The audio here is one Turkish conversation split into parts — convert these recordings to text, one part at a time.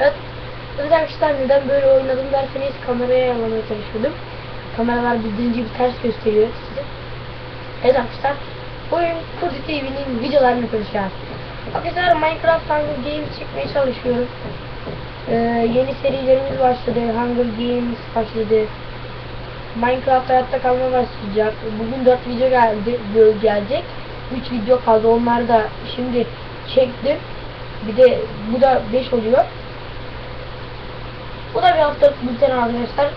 Evet arkadaşlar neden böyle oynadım derseniz kameraya yalamaya çalışıyordum. Kameralar bildiğiniz gibi ters gösteriyor size. Evet arkadaşlar Kuzi TV'nin videolarını konuşacağız. Arkadaşlar Minecraft Hunger Games çekmeye çalışıyorum. Ee, yeni serilerimiz başladı. Hunger Games başladı. Minecraft hayatta kalma başlayacak. Bugün 4 video geldi, gelecek. 3 video kaldı. Onları da şimdi çektim. Bir de bu da 5 oluyor. Bu da bir haftalık bülten arkadaşlar.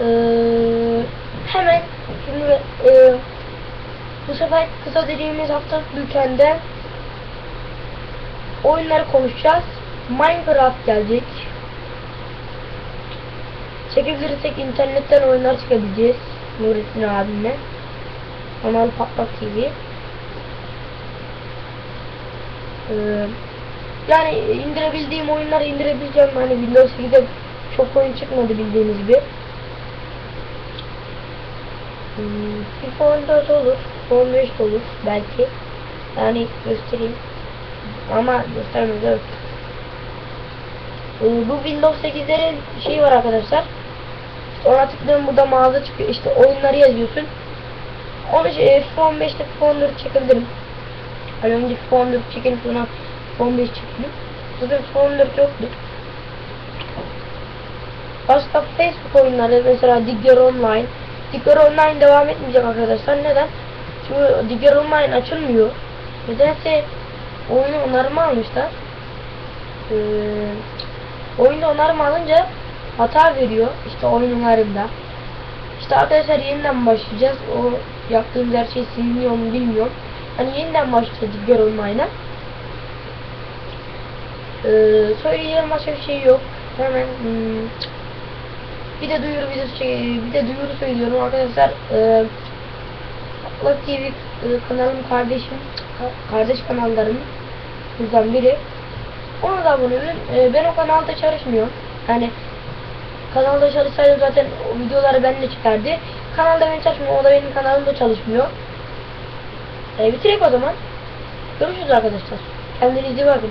Ee, hemen şimdi e, bu sefer kısa dediğimiz haftalık bültende oyunları konuşacağız. Minecraft gelecek. Çekebilirsek internetten oyunlar çıkabileceğiz. Nurettin abimle. Kanal Patlak TV. Ee, yani indirebildiğim oyunları indirebileceğim. Hani Windows 8'de çok oyun çıkmadı bildiğiniz gibi. Hmm, FIFA 14 olur. FIFA 15 de olur belki. Yani göstereyim. Ama göstermez. Ee, bu Windows 8'lerin şeyi var arkadaşlar. Ona tıklıyorum burada mağaza çıkıyor. İşte oyunları yazıyorsun. Onu şey, FIFA 15'te FIFA 14 çekebilirim. Hani önce FIFA 14 çekelim sonra 15 çekelim. Zaten FIFA 14 yoktu. Başka Facebook oyunları mesela Digger Online. Digger Online devam etmeyecek arkadaşlar. Neden? Çünkü Digger Online açılmıyor. Nedense oyunu onarma almışlar. Ee, oyunda onarma alınca hata veriyor. İşte oyunlarında. İşte arkadaşlar yeniden başlayacağız. O yaptığımız her şey siliniyor mu bilmiyorum. Hani yeniden başlayacağız Digger Online'a. Ee, söyleyeceğim başka bir şey yok. Hemen hmm, bir de duyuru videosu şey, bir de duyuru söylüyorum arkadaşlar. E, Atlak TV e, kanalım kardeşim ka- kardeş kanallarım buradan biri. Ona da abone olun. E, ben o kanalda çalışmıyorum. Yani kanalda çalışsaydım zaten o videoları benimle çıkardı. Kanalda ben çalışmıyorum. O da benim kanalımda çalışmıyor. E, bitirek o zaman. Görüşürüz arkadaşlar. Kendinize iyi bakın.